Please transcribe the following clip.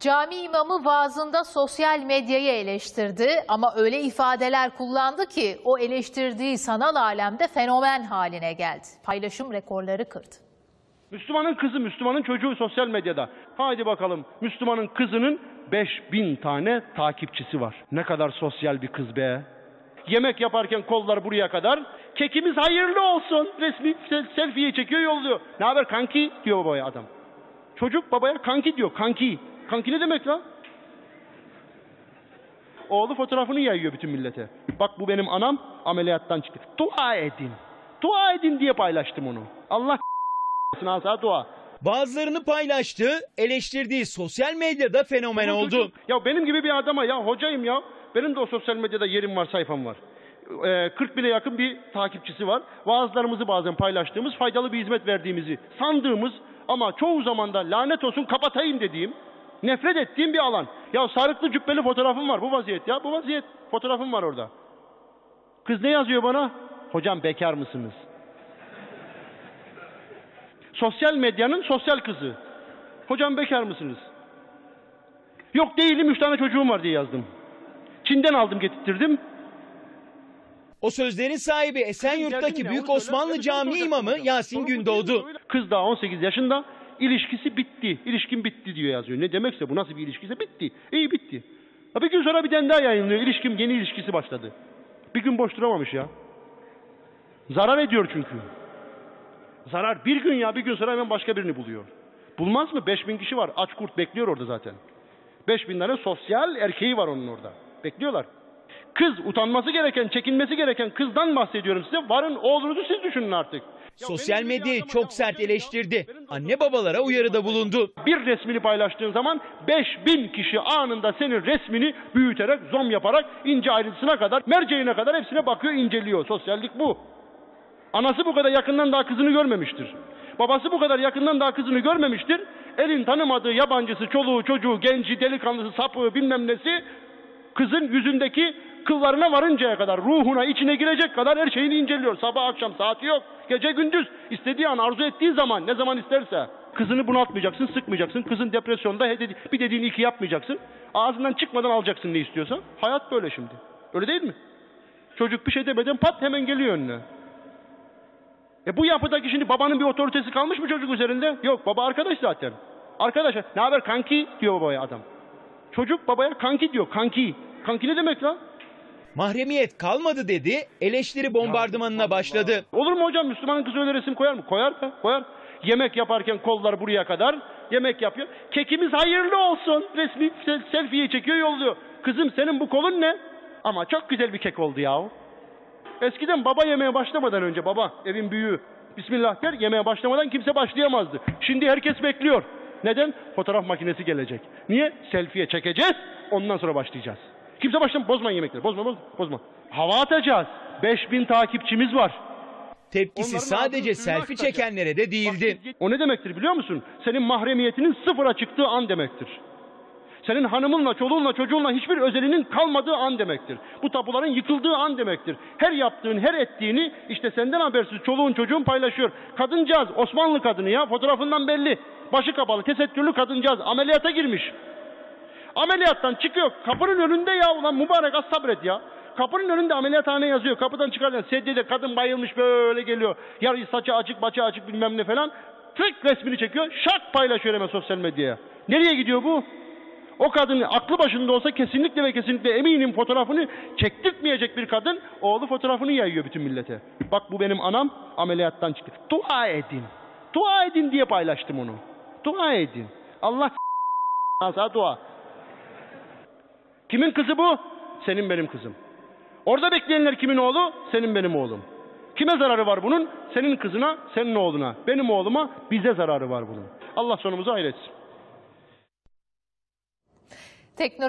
Cami imamı vaazında sosyal medyayı eleştirdi ama öyle ifadeler kullandı ki o eleştirdiği sanal alemde fenomen haline geldi. Paylaşım rekorları kırdı. Müslümanın kızı, Müslümanın çocuğu sosyal medyada. Haydi bakalım Müslümanın kızının 5000 tane takipçisi var. Ne kadar sosyal bir kız be. Yemek yaparken kollar buraya kadar. Kekimiz hayırlı olsun. Resmi sel- selfie'yi çekiyor yolluyor. Ne haber kanki diyor babaya adam. Çocuk babaya kanki diyor. Kanki. Kanki ne demek lan? Oğlu fotoğrafını yayıyor bütün millete. Bak bu benim anam ameliyattan çıktı. Dua edin. Dua edin diye paylaştım onu. Allah Asla dua. Bazılarını paylaştı, eleştirdiği sosyal medyada fenomen oldu. Ya benim gibi bir adama ya hocayım ya. Benim de o sosyal medyada yerim var, sayfam var. Ee, 40 bine yakın bir takipçisi var. Vaazlarımızı bazen paylaştığımız, faydalı bir hizmet verdiğimizi sandığımız ama çoğu zaman da lanet olsun kapatayım dediğim, nefret ettiğim bir alan. Ya sarıklı cübbeli fotoğrafım var bu vaziyet ya. Bu vaziyet fotoğrafım var orada. Kız ne yazıyor bana? Hocam bekar mısınız? Sosyal medyanın sosyal kızı. Hocam bekar mısınız? Yok değilim, üç tane çocuğum var diye yazdım. Çin'den aldım getirttirdim. O sözlerin sahibi Esenyurt'taki Büyük Osmanlı Camii imamı Yasin Gündoğdu. Kız daha 18 yaşında, ilişkisi bitti. İlişkin bitti diyor yazıyor. Ne demekse bu nasıl bir ilişkiyse bitti. İyi bitti. Ha bir gün sonra bir tane daha yayınlıyor. İlişkim yeni ilişkisi başladı. Bir gün boş duramamış ya. Zarar ediyor çünkü. Zarar bir gün ya bir gün sonra hemen başka birini buluyor. Bulmaz mı? 5000 kişi var. Aç kurt bekliyor orada zaten. 5000 tane sosyal erkeği var onun orada. Bekliyorlar. Kız utanması gereken, çekinmesi gereken kızdan bahsediyorum size. Varın oğlunuzu siz düşünün artık. Ya Sosyal medyayı çok sert eleştirdi. Anne babalara uyarıda bulundu. bir resmini paylaştığın zaman 5000 kişi anında senin resmini büyüterek, zom yaparak ince ayrıntısına kadar, merceğine kadar hepsine bakıyor, inceliyor. Sosyallik bu. Anası bu kadar yakından daha kızını görmemiştir. Babası bu kadar yakından daha kızını görmemiştir. Elin tanımadığı yabancısı, çoluğu, çocuğu, genci, delikanlısı, sapığı bilmem nesi kızın yüzündeki kıllarına varıncaya kadar, ruhuna, içine girecek kadar her şeyini inceliyor. Sabah akşam saati yok. Gece gündüz istediği an, arzu ettiği zaman, ne zaman isterse. Kızını bunaltmayacaksın, sıkmayacaksın. Kızın depresyonda bir dediğini iki yapmayacaksın. Ağzından çıkmadan alacaksın ne istiyorsa. Hayat böyle şimdi. Öyle değil mi? Çocuk bir şey demeden pat hemen geliyor önüne. E bu yapıdaki şimdi babanın bir otoritesi kalmış mı çocuk üzerinde? Yok baba arkadaş zaten. Arkadaş ne haber kanki diyor babaya adam. Çocuk babaya kanki diyor kanki. Kanki ne demek lan? Mahremiyet kalmadı dedi, eleştiri bombardımanına başladı. Olur mu hocam Müslümanın kızı öyle resim koyar mı? Koyar be koyar. Yemek yaparken kollar buraya kadar yemek yapıyor. Kekimiz hayırlı olsun. Resmi sel- selfie'yi çekiyor yolluyor. Kızım senin bu kolun ne? Ama çok güzel bir kek oldu ya. Eskiden baba yemeye başlamadan önce baba evin büyüğü Bismillah der yemeye başlamadan kimse başlayamazdı. Şimdi herkes bekliyor. Neden? Fotoğraf makinesi gelecek. Niye? Selfie'ye çekeceğiz ondan sonra başlayacağız. Kimse başlam bozmayın yemekleri. Bozma bozma bozma. Hava atacağız. 5000 takipçimiz var. Tepkisi Onların sadece selfie çekenlere de değildi. O ne demektir biliyor musun? Senin mahremiyetinin sıfıra çıktığı an demektir. Senin hanımınla, çoluğunla, çocuğunla hiçbir özelinin kalmadığı an demektir. Bu tabuların yıkıldığı an demektir. Her yaptığın, her ettiğini işte senden habersiz çoluğun çocuğun paylaşıyor. Kadıncağız, Osmanlı kadını ya fotoğrafından belli. Başı kapalı, tesettürlü kadıncağız ameliyata girmiş. Ameliyattan çıkıyor. Kapının önünde ya ulan mübarek az sabret ya. Kapının önünde ameliyathane yazıyor. Kapıdan çıkarken sedyede kadın bayılmış böyle geliyor. Yarı saçı açık, başı açık bilmem ne falan. Tık resmini çekiyor. Şak paylaşıyor hemen sosyal medyaya. Nereye gidiyor bu? O kadın aklı başında olsa kesinlikle ve kesinlikle eminim fotoğrafını çektirtmeyecek bir kadın oğlu fotoğrafını yayıyor bütün millete. Bak bu benim anam ameliyattan çıktı. Dua edin. Dua edin diye paylaştım onu. Dua edin. Allah Asla dua. Kimin kızı bu? Senin benim kızım. Orada bekleyenler kimin oğlu? Senin benim oğlum. Kime zararı var bunun? Senin kızına, senin oğluna. Benim oğluma, bize zararı var bunun. Allah sonumuzu hayretsin. Teknoloji